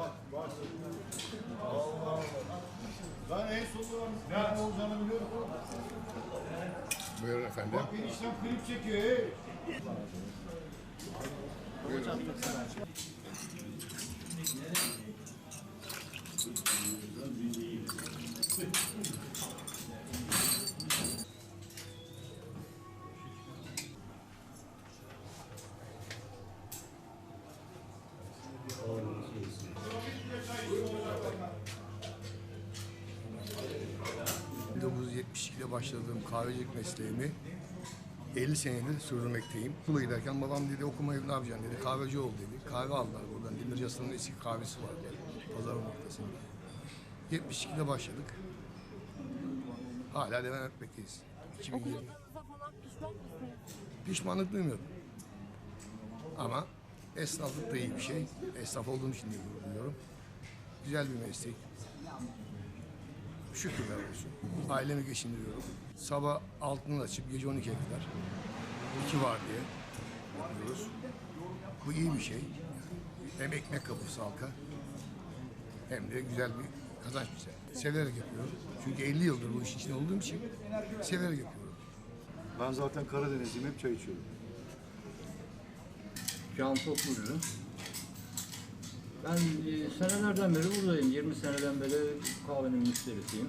Bak bak. Allah Allah. Ben en sonunda ne olacağını biliyorum. Buyurun efendim. Bak eniştem klip çekiyor. Hey. Ee, 1972'de başladığım kahvecilik mesleğimi 50 senedir sürdürmekteyim. Okula giderken babam dedi okumayı ne yapacaksın dedi. Kahveci ol dedi. Kahve aldılar buradan. Demircası'nın eski kahvesi var dedi. Pazar noktasında. 72'de başladık. Hala devam etmekteyiz. 2020. Okuduğunuza falan pişman mısınız? Pişmanlık duymuyorum. Ama esnaflık da iyi bir şey. Esnaf olduğum için de duyuyorum. Güzel bir meslek. Şükürler olsun. Ailemi geçindiriyorum. Sabah altını açıp gece 12'ye kadar iki var diye yapıyoruz. Bu iyi bir şey. Hem ekmek kapısı halka hem de güzel bir kazanç bize. Severek yapıyorum. Çünkü 50 yıldır bu işin içinde olduğum için severek yapıyorum. Ben zaten Karadenizliyim. Hep çay içiyorum. Can Toplucu. Ben e, senelerden beri buradayım. 20 seneden beri kahvenin müşterisiyim.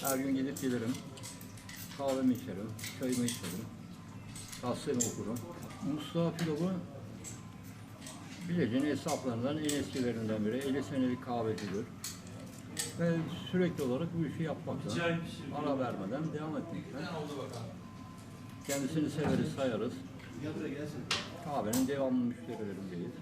Her gün gidip gelirim. Kahvemi içerim, çayımı içerim. Gazetemi okurum. Mustafa Pilavı Bilecik'in esnaflarından en eskilerinden biri. 50 senelik kahvecidir. Ve sürekli olarak bu işi yapmaktan, ara vermeden devam etmekten. Kendisini severiz, sayarız. Kahvenin devamlı müşterilerindeyiz.